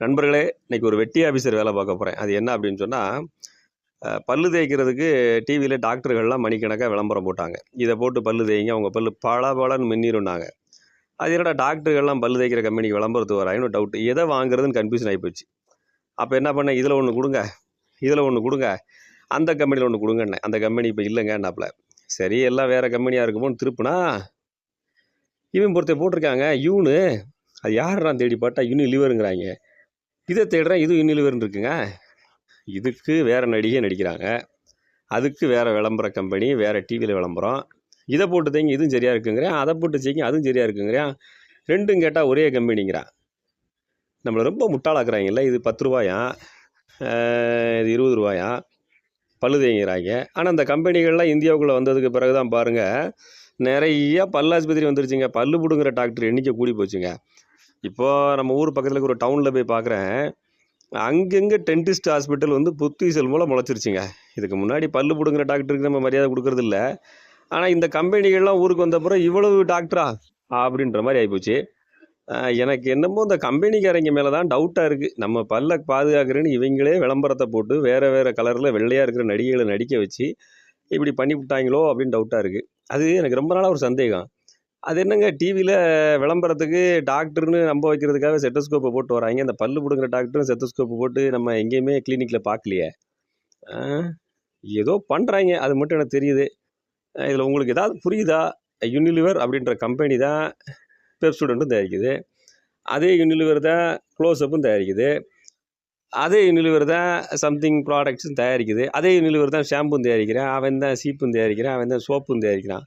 நண்பர்களே இன்னைக்கு ஒரு வெட்டி ஆஃபீஸர் வேலை பார்க்க போகிறேன் அது என்ன அப்படின்னு சொன்னால் பல்லு தேய்க்கிறதுக்கு டிவியில் டாக்டர்கள்லாம் மணிக்கணக்காக விளம்பரம் போட்டாங்க. இதை போட்டு பல்லு தேய்ங்க அவங்க பல்லு பல பலன்னு மின்னிருந்தாங்க அது என்னடா டாக்டர்கள்லாம் பல்லு தேய்க்கிற கம்பெனிக்கு விளம்பரத்துக்கு வராங்கன்னு டவுட் எதை வாங்குறதுன்னு கன்ஃபியூஷன் ஆகிப்போச்சு அப்போ என்ன பண்ணேன் இதில் ஒன்று கொடுங்க இதில் ஒன்று கொடுங்க அந்த கம்பெனியில் ஒன்று கொடுங்கண்ணே அந்த கம்பெனி இப்போ இல்லைங்க இல்லைங்கன்னாப்புல சரி எல்லாம் வேறு கம்பெனியாக இருக்குமோன்னு திருப்புனா இவன் பொறுத்த போட்டிருக்காங்க யூனு. அது யாருடான் தேடி பார்த்தா யூனிலிவருங்கிறாங்க இதை தேடுறேன் இது இன்னிலுவர்னு இருக்குங்க இதுக்கு வேறு நடிகை நடிக்கிறாங்க. அதுக்கு வேறு விளம்பர கம்பெனி வேறு டிவியில் விளம்பரம். இதை போட்டு தேங்க இதுவும் சரியாக இருக்குங்கிறேன். அதை போட்டு செய்ங்க அதுவும் சரியாக இருக்குங்கிறேன். ரெண்டும் கேட்டால் ஒரே கம்பெனிங்கிறான் நம்மளை ரொம்ப முட்டாளாக்குறாங்கல்ல இது பத்து ரூபாயா? இது இருபது ரூபாயா? பல்லு தேங்கிறாங்க ஆனால் அந்த கம்பெனிகள்லாம் இந்தியாவுக்குள்ளே வந்ததுக்கு பிறகு தான் பாருங்கள் நிறைய பல்லாஸ்பத்திரி வந்துருச்சுங்க. பல்லு பிடுங்குற டாக்டர் எண்ணிக்கை கூடி போச்சுங்க. இப்போது நம்ம ஊர் பக்கத்தில் இருக்கிற ஒரு டவுனில் போய் பார்க்குறேன் அங்கங்கே டென்டிஸ்ட் ஹாஸ்பிட்டல் வந்து புத்தீசல் மூலம் முளைச்சிருச்சுங்க. இதுக்கு முன்னாடி பல்லு பிடுங்குற டாக்டருக்கு நம்ம மரியாதை கொடுக்கறது ஆனால் இந்த கம்பெனிகள்லாம் ஊருக்கு வந்தப்புறம் இவ்வளவு டாக்டரா அப்படின்ற மாதிரி ஆகிப்போச்சு எனக்கு என்னமோ இந்த கம்பெனிக்காரங்க மேலே தான் டவுட்டாக இருக்குது நம்ம பல்ல பாதுகாக்கிறேன்னு இவங்களே விளம்பரத்தை போட்டு வேறு வேறு கலரில் வெள்ளையாக இருக்கிற நடிகைகளை நடிக்க வச்சு இப்படி பண்ணி விட்டாங்களோ அப்படின்னு டவுட்டாக இருக்குது அது எனக்கு ரொம்ப நாளாக ஒரு சந்தேகம். அது என்னங்க டிவியில் விளம்பரத்துக்கு டாக்டர்னு நம்ப வைக்கிறதுக்காக செட்டோஸ்கோப்பை போட்டு வராங்க. அந்த பல்லு பிடுங்குற டாக்டரும் செட்டஸ்கோப்பை போட்டு நம்ம எங்கேயுமே கிளினிக்கில் பார்க்கலையே ஏதோ பண்ணுறாங்க அது மட்டும் எனக்கு தெரியுது. இதில் உங்களுக்கு ஏதாவது புரியுதா? யூனிலிவர் அப்படின்ற கம்பெனி தான் பெப்சுடண்ட்டும் தயாரிக்குது. அதே யூனிலிவர் தான் க்ளோஸ்அப்பும் தயாரிக்குது. அதே யூனிலிவர் தான் சம்திங் ப்ராடக்ட்ஸும் தயாரிக்குது. அதே யூனிலிவர் தான் ஷாம்பும் தயாரிக்கிறான். அவன் தான் சீப்பும் தயாரிக்கிறான். அவன் தான் சோப்பும் தயாரிக்கிறான்.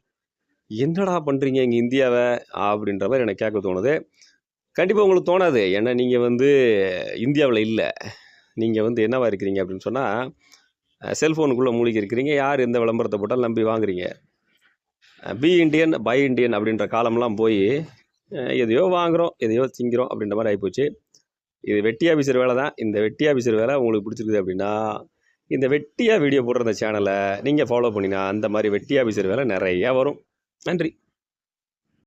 என்னடா பண்ணுறீங்க இங்கே இந்தியாவை? அப்படின்ற மாதிரி எனக்கு கேட்க தோணுது. கண்டிப்பாக உங்களுக்கு தோணாது. ஏன்னா நீங்கள் வந்து இந்தியாவில் இல்லை. நீங்கள் வந்து என்னவா இருக்கிறீங்க அப்படின்னு சொன்னால் செல்ஃபோனுக்குள்ளே மூழ்கி இருக்கிறீங்க. யார் எந்த விளம்பரத்தை போட்டாலும் நம்பி வாங்குறீங்க. பி இண்டியன் பை இண்டியன் அப்படின்ற காலம்லாம் போய் எதையோ வாங்குகிறோம் எதையோ திங்கிறோம் அப்படின்ற மாதிரி ஆகிப்போச்சு இது வெட்டி ஆஃபீஸர் வேலை தான். இந்த வெட்டி ஆஃபீஸர் வேலை உங்களுக்கு பிடிச்சிருக்குது அப்படின்னா இந்த வெட்டியாக வீடியோ போடுற அந்த சேனலை நீங்கள் ஃபாலோ பண்ணினா அந்த மாதிரி வெட்டி ஆஃபீஸர் வேலை நிறையா வரும். நன்றி